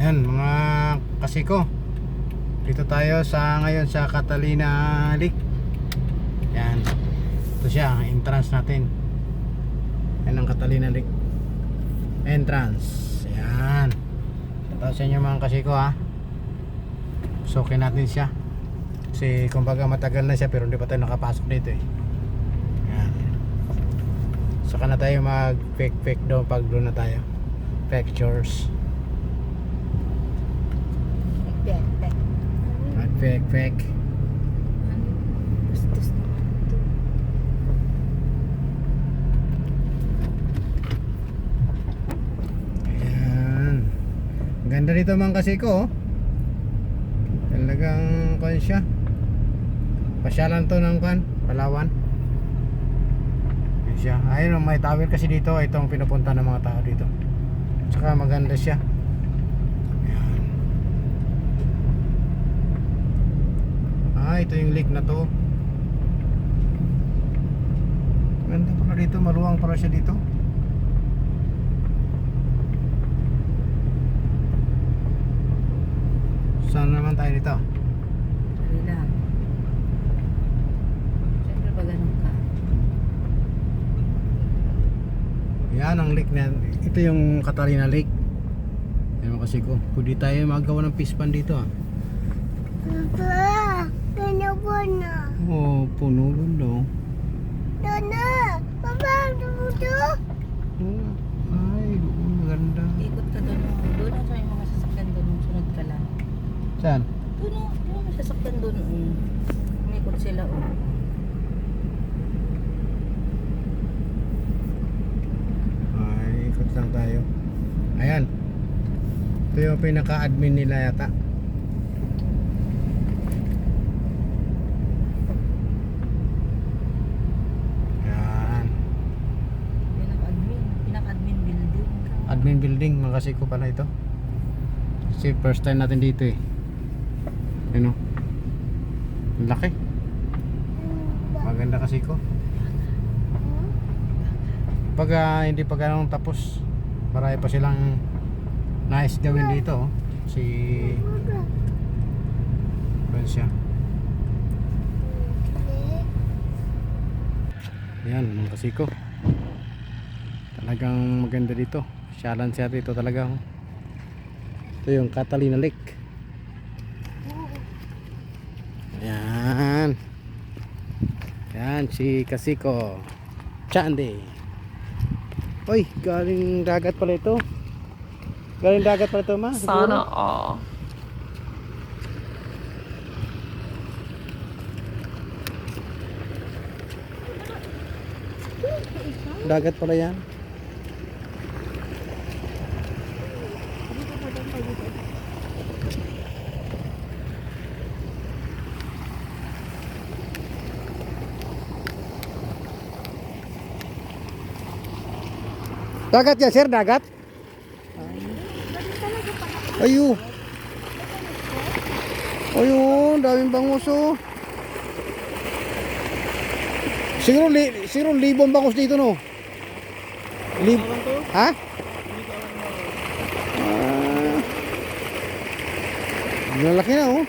Yan mga kasiko. Dito tayo sa ngayon sa Catalina Lake. Yan. Ito siya, entrance natin. Yan ang Catalina Lake. Entrance. Yan. Ito sa inyo mga kasiko ha. Sukin natin siya. Kasi kumbaga matagal na siya pero hindi pa tayo nakapasok dito eh. Yan. Saka na tayo mag fake fake daw pag doon na tayo. Pictures. Pek, pek. Mag fake fake. Bastos naman to. Ayan. Ganda dito mga kasiko oh. Talagang kwan siya. Pasyalan to ng kwan, Palawan. Yan siya. Ayun, may tower kasi dito. Ito ang pinupunta ng mga tao dito. Tsaka maganda siya. Ayan. Ah, ito yung lake na to. Ganda pala dito, maluwang pala siya dito. Saan naman tayo dito? Dali lang. Siyempre ba ganun ka? Yan ang lake na Ito yung Catalina Lake Yan kasi ko Pwede tayo magawa ng fish pan dito ah Po na? Oh, puno gundo Nana, Papa, po to? oh, Ay, doon ganda Ikot ka doon. oh. Doon na yung mga sasakyan doon. Sunod ka lang. Saan? Doon o. Doon may sasakyan doon. Mm. Umikot sila oh. Ay, ikot lang tayo Ayan Ito yung pinaka-admin nila yata Yan Pinaka-admin. Pinaka-admin building. Admin kasi ko pala ito. Kasi first time natin dito eh. Ano? Ang Laki. Maganda kasi ko. Pag ah, hindi pa ganun tapos Marami pa silang Nice gawin dito oh. Si Ano siya Yan mga kasiko Talagang maganda dito Syalan siya dito talaga oh. Ito yung Catalina Lake. Yan Yan si Kasiko Chande. Uy, galing dagat pala ito. Galing dagat pala ito ma. Sana all. Dagat pala yan Dagat yan sir, dagat? Ayu. Ayun, daming bangus oh. Siguro, li, siguro libong bangus dito no? Lib ha? Ah. Malaki na oh.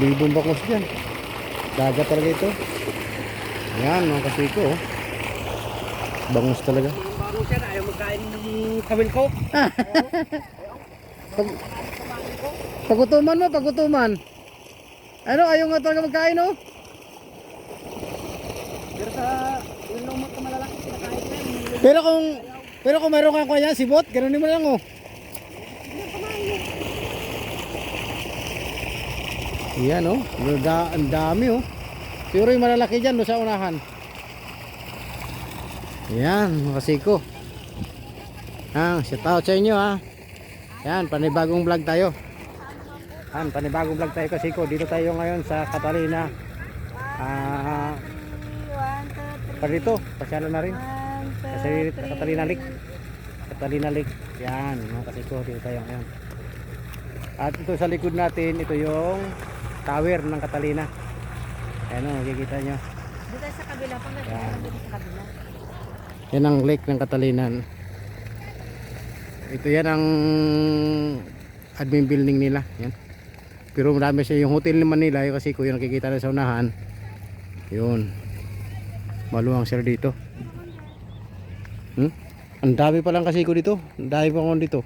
Libong bangus dyan. Dagat talaga ito. Yan, mga kasiko oh. Bangus talaga. Bago siya na ayaw magkain ng kamil ko. Pag, pagutuman mo, pagutuman. Ano, ayaw nga talaga magkain, oh. Pero sa yung lumot na malalaki kinakain na yun. Pero kung, pero kung meron kang kanya, sibot, ganun mo lang, oh. Yan, oh. Ang dami, oh. Siguro yung malalaki dyan, doon sa unahan. Yan, mga kasiko. Ah, shout out sa inyo, ha. Yan, panibagong vlog tayo. Yan, panibagong vlog tayo kasi ko. Dito tayo ngayon sa Catalina. Ah, pa dito, pasyalan na rin. Kasi Catalina Lake. Catalina Lake. Yan, mga kasi ko. Dito tayo ngayon. At ito sa likod natin, ito yung tower ng Catalina. Ayan o, makikita nyo. Tayo sa kabila. Pang Yan. doon sa kabila. Yan ang lake ng Catalina. ito yan ang admin building nila. Yan. Pero marami siya yung hotel naman nila, yung kasi ko yung nakikita na sa unahan. Yun. Maluwang sila dito. Hmm? Ang dami pa lang kasi ko dito. Ang dami pa ko dito.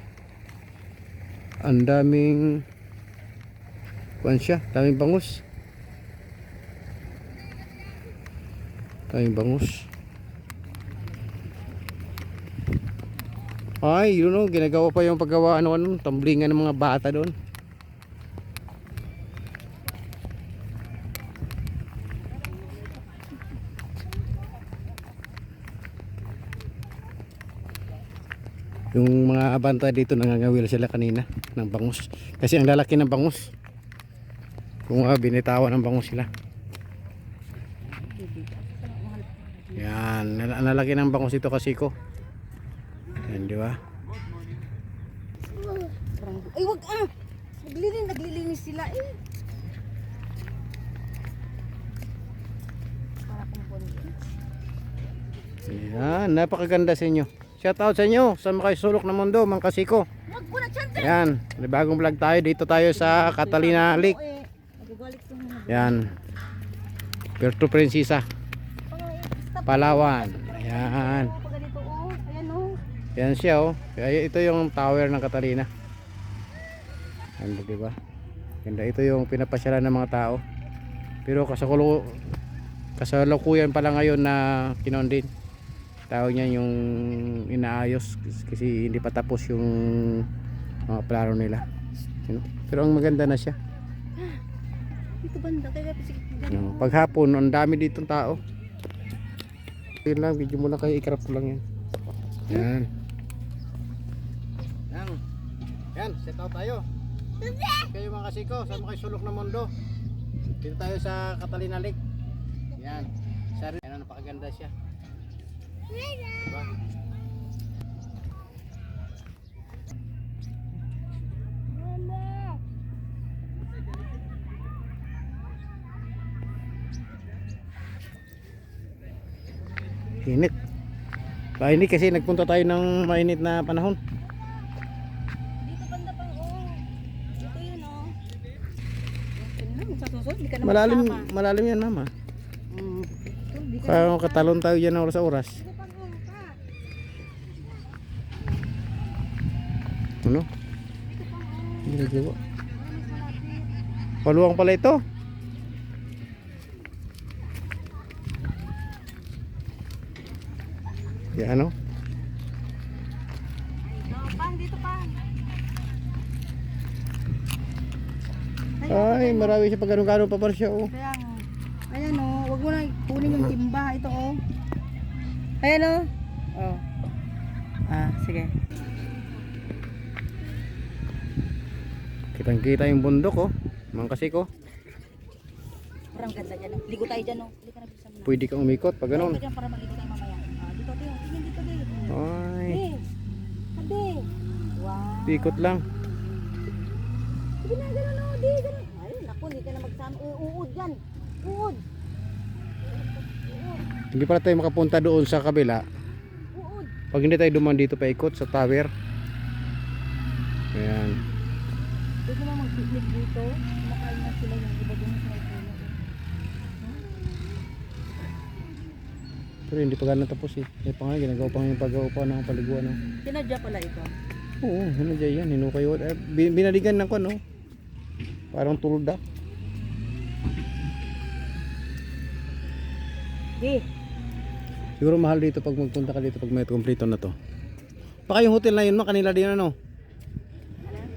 Ang daming kuan siya, daming bangus. Daming bangus. Ay, yun o, ginagawa pa yung paggawa ano ano, tumblingan ng mga bata doon. Yung mga banta dito nangangawil sila kanina ng bangus. Kasi ang lalaki ng bangus. Kung uh, binitawan ng bangus sila. Yan, nal- ang lalaki ng bangus ito kasi ko. Yan, di ba? Ay wag ah! Naglilinis, naglilinis sila eh. Yan, napakaganda sa inyo. Shout out sa inyo sa mga sulok ng mundo, mga kasiko. Yan, may bagong vlog tayo. Dito tayo sa Catalina Lake. Eh. Yan. Puerto Princesa. Palawan. Ayan. Yan siya oh. Kaya ito yung tower ng Catalina. Ano, di ba? Ganda ito yung pinapasyalan ng mga tao. Pero kasakulo kasalukuyan pala ngayon na kinon din. Tawag niya yung inaayos kasi hindi pa tapos yung mga plano nila. You know? Pero ang maganda na siya. Dito banda. Kaya. No, paghapon, ang dami ditong tao. Yun lang, video mo lang kayo, ikrap ko lang yan. Yan. Yan. Yan, set out tayo. Kayo mga kasiko, sa mga sulok ng mundo. Dito tayo sa Catalina Lake. Yan. Sorry, yan, napakaganda siya. Diba? Init. Mainit kasi nagpunta tayo ng mainit na panahon. Dito banda pang oh. Ito yun oh. Malalim, malalim yan mama. Mm. Kaya katalon tayo dyan oras sa oras. Ano? Dito pang. Hindi nagawa. Mas malapit. Paluwang pala ito. Yan ano? Ay, marami siya pag ganun-ganun pa pala siya oh. Kaya nga. Ayan o, wag mo na kunin yung timba. Ito o. Ayan o. Oh. Ah, sige. Kitang kita yung bundok oh. Mga kasi ko. Parang ganda dyan o. Ligo tayo dyan o. Ligo na bisa mo. Pwede kang umikot pag ganun. Dyan para maligo tayo mamaya. Ah, dito tayo. Tingnan dito tayo. Ay, Eh, sabi. Wow. ikot lang. Sige na, gano'n o. Di, gano'n. Ay, naku, hindi ka na magsama. Uud yan. Uud. Hindi pala tayo makapunta doon sa kabila. Uud. Pag hindi tayo duman dito pa ikot sa tower. Ayan. Pwede mo mag-picnic dito. Kumakain na sila yung iba doon sa. Pero hindi pa ganun tapos eh. Eh pa nga, ginagawa pa nga yung paggawa pa ng paliguan. No? Tinadya pala ito. Oo, ano dyan yan. Hinukay yun. Eh, bin- binaligan ng ano. Parang tulda. Di. Siguro mahal dito pag magpunta ka dito pag may kompleto na to. Baka yung hotel na yun, ma, kanila din ano.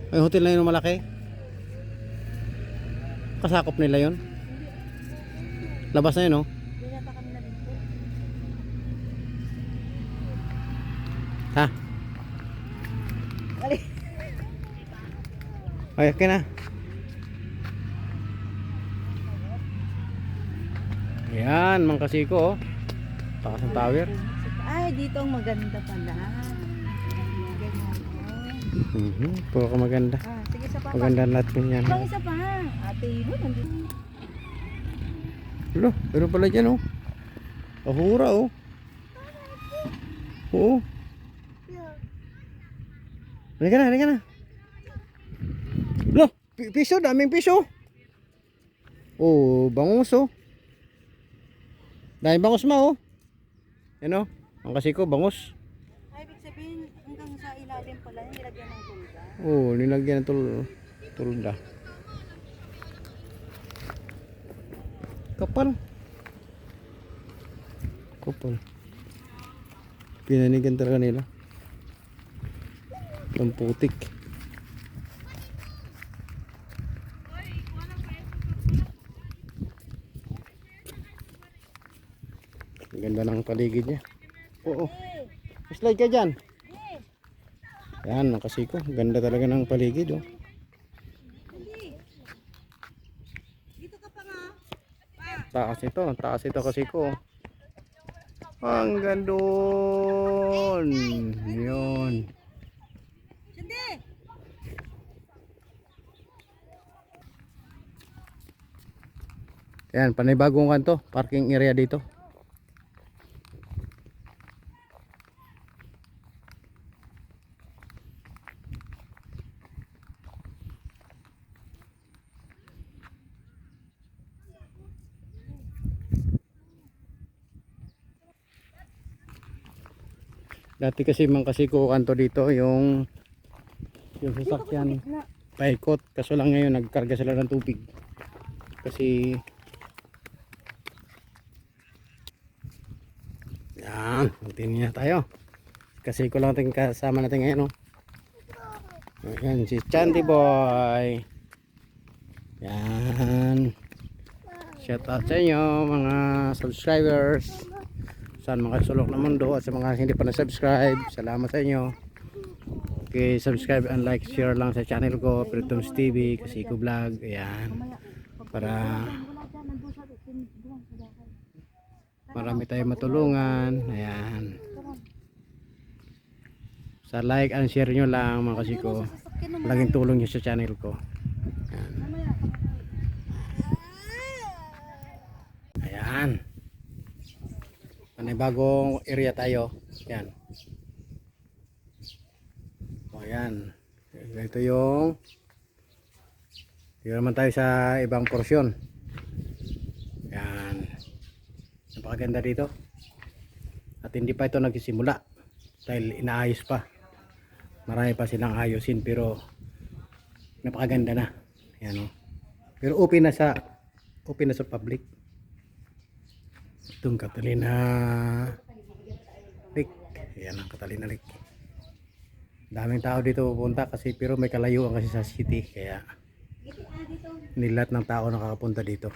Ay, hotel na yun malaki. Kasakop nila yun. Labas na yun, oh. Di yata kami na dito. Ha? Ali. Ay, okay na. Ayan, mga kasiko, oh. Takas ng tower. Ay, dito ang maganda pala. Oh. Mhm, puro ka maganda. Ah, sige sa papa. Maganda natin yan. Ibang isa pa. Ate mo, nandito. Lo, pero pala dyan, oh. Ahura, oh. Oo. Halika na, halika na. Lo, pi- piso, daming piso. Oh, bangus oh. Daming bangus ma oh. Yan oh. Ang kasi ko, bangus. Ay, ibig sabihin, hanggang sa ilalim pala, nilagyan ng tulga. Oh, nilagyan ng tul tulda. Kapal. Kapal. Pinanigan talaga nila. Ang putik. Ganda ng paligid niya. Oo. Slide ka dyan. Yan, nakasiko. Ganda talaga ng paligid, oh. Taas ito, taas ito kasi ko. Hanggang doon. Yun. Sindi! Yan, panibagong kanto. Parking area dito. Dati kasi man kasi ko kanto dito yung yung sasakyan. paikot. Kaso lang ngayon nagkarga sila ng tubig. Kasi yan tingnan niya tayo. Kasi ko lang natin kasama natin ngayon oh. yan si Chandy Boy. Yan. Shout out sa inyo mga subscribers saan mga sulok ng mundo at sa mga hindi pa na-subscribe salamat sa inyo. Okay subscribe and like share lang sa channel ko Pritoms TV kasi ko vlog ayan. Para marami tayong matulungan ayan. Sa like and share nyo lang mga kasi ko Sasakyan naman. laging tulong nyo sa channel ko ayan ayan bagong area tayo. Yan. O yan. Ito yung dito naman tayo sa ibang porsyon. Yan. Napakaganda dito. At hindi pa ito nagsisimula dahil inaayos pa. Marami pa silang ayusin pero napakaganda na. Yan o pero open na sa open na sa public itong Catalina Lake. Yan ang Catalina Lake. Daming tao dito pupunta kasi pero may kalayuan kasi sa city kaya hindi lahat ng tao nakakapunta dito.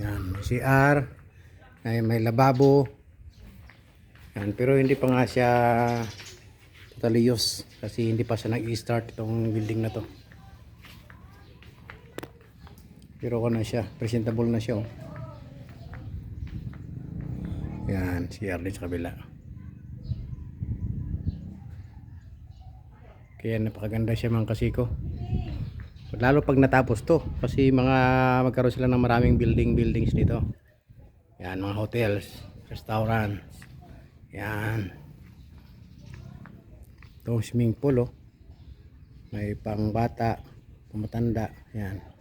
Yan CR may, may lababo. Yan pero hindi pa nga siya totally use kasi hindi pa siya nag-start itong building na to. Pero ko na siya presentable na siya oh. Yan CR din sa kabila. Kaya napakaganda siya mga kasiko. Lalo pag natapos to kasi mga magkaroon sila ng maraming building buildings dito. Yan mga hotels restaurants. Yan. Itong swimming pool oh. may pang bata pumatanda. Yan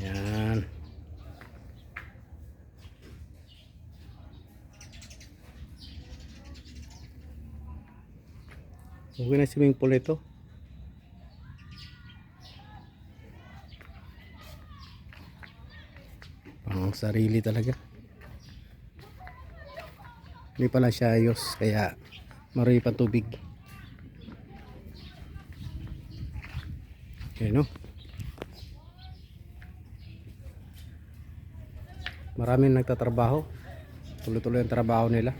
yan Okay na swimming pool ito. Pang sarili talaga. Hindi pala siya ayos kaya marami pa tubig. Okay no? Maraming nagtatrabaho. Tuloy-tuloy ang trabaho nila.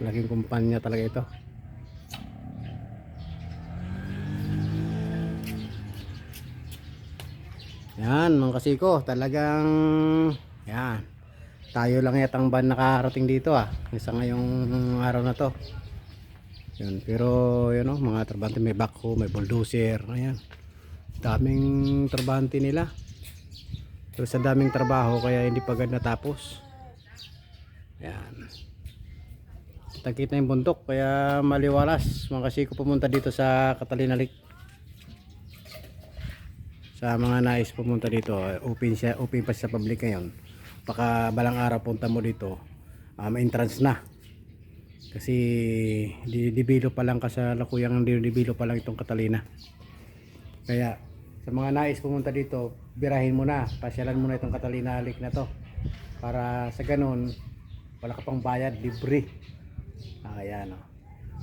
Malaking kumpanya talaga ito. Yan mga kasiko, talagang yan. Tayo lang yatang ban nakarating dito ah. Isa ngayong araw na to. Yan, pero yun oh, mga trabante may backhoe, may bulldozer, ayan. daming trabahante nila pero sa daming trabaho kaya hindi pa agad natapos. Yan. Takit na yung bundok kaya maliwalas. Mga kasi ko pumunta dito sa Catalina Lake sa mga nais pumunta dito open siya open pa siya sa public ngayon. Baka balang araw punta mo dito um, entrance na. Kasi didibilo pa lang kasalukuyang didibilo pa lang itong Catalina kaya sa mga nais pumunta dito birahin mo na. Pasyalan mo na itong Catalina Lake na to. Para sa ganun wala ka pang bayad libre. Ayan o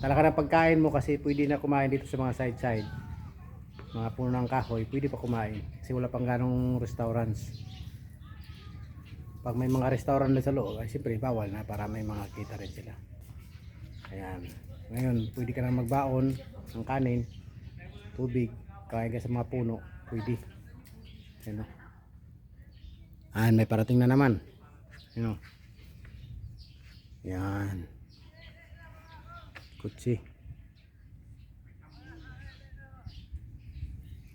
Tala ka ng pagkain mo kasi pwede na kumain dito sa mga side side. Mga puno ng kahoy pwede pa kumain. Kasi wala pang ganong restaurants. Pag may mga restaurant na sa loob ay siyempre bawal na para may mga kita rin sila. Ayan. Ngayon pwede ka na magbaon ng kanin tubig kain ka sa mga puno pwede. Ano ayan may parating na naman. Ano yan kutsi.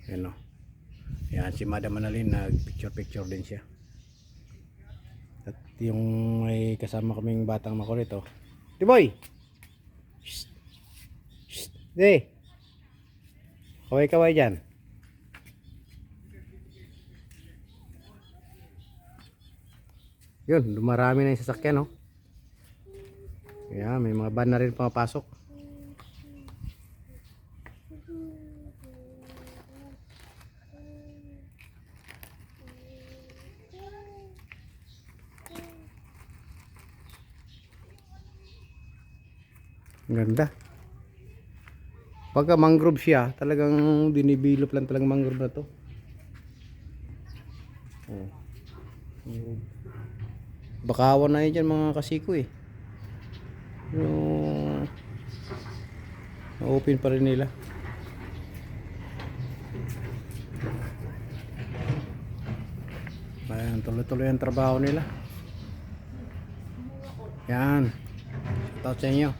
Yan o yan si Madam Manalin nag picture picture din siya. At yung may kasama kaming batang makulit oh. Di boy! Shh. Shh. di kaway kaway dyan yun dumarami na yung sasakyan oh Yeah, may mga van na rin pumapasok. Ganda. Pagka mangrove siya, talagang dinibilop lang talagang mangrove na to. Oh. Mangrove. Bakawan na yun dyan mga kasiko eh yung open pa rin nila ayan tuloy-tuloy ang trabaho nila yan ito sa inyo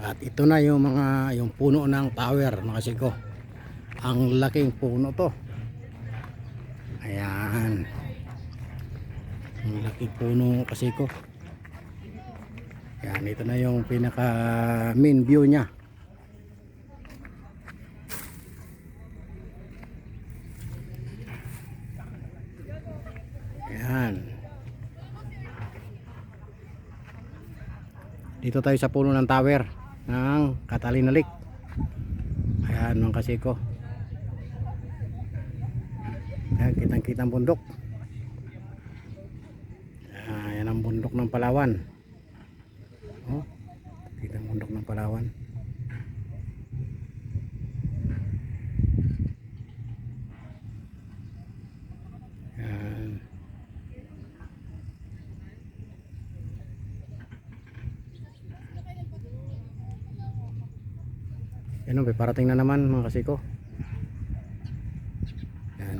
at ito na yung mga yung puno ng tower mga siko ang laking puno to. Ayan. Ang laking puno kasi ko ayan ito na yung pinaka main view nya ayan. Dito tayo sa puno ng tower ng Catalina Lake ayan mga kasiko Ayan, kitang kitang bundok. Ayan ang bundok ng Palawan. Oh, kitang bundok ng Palawan. Ayan. Yan o, may parating na naman mga kasiko. Yan.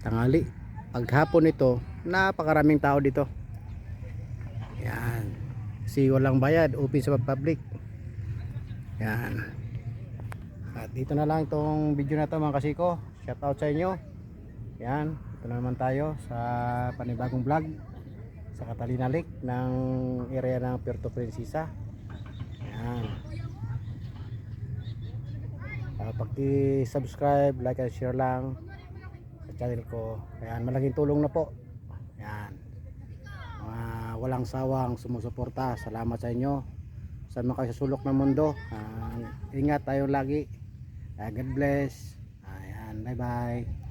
Tangali paghapon ito napakaraming tao dito. Yan. Kasi walang bayad open sa public. Yan. At dito na lang itong video na to mga kasiko. Shout out sa inyo. Yan. Ito na naman tayo sa panibagong vlog. Sa Catalina Lake ng area ng Puerto Princesa. Yan uh, pag-subscribe like and share lang sa channel ko. Ayan, malaking tulong na po. Ayan. Mga walang sawang sumusuporta. Salamat sa inyo. Sa mga kayo sa sulok ng mundo. Ah, ingat tayo lagi. Ah, God bless. Ayan, bye bye.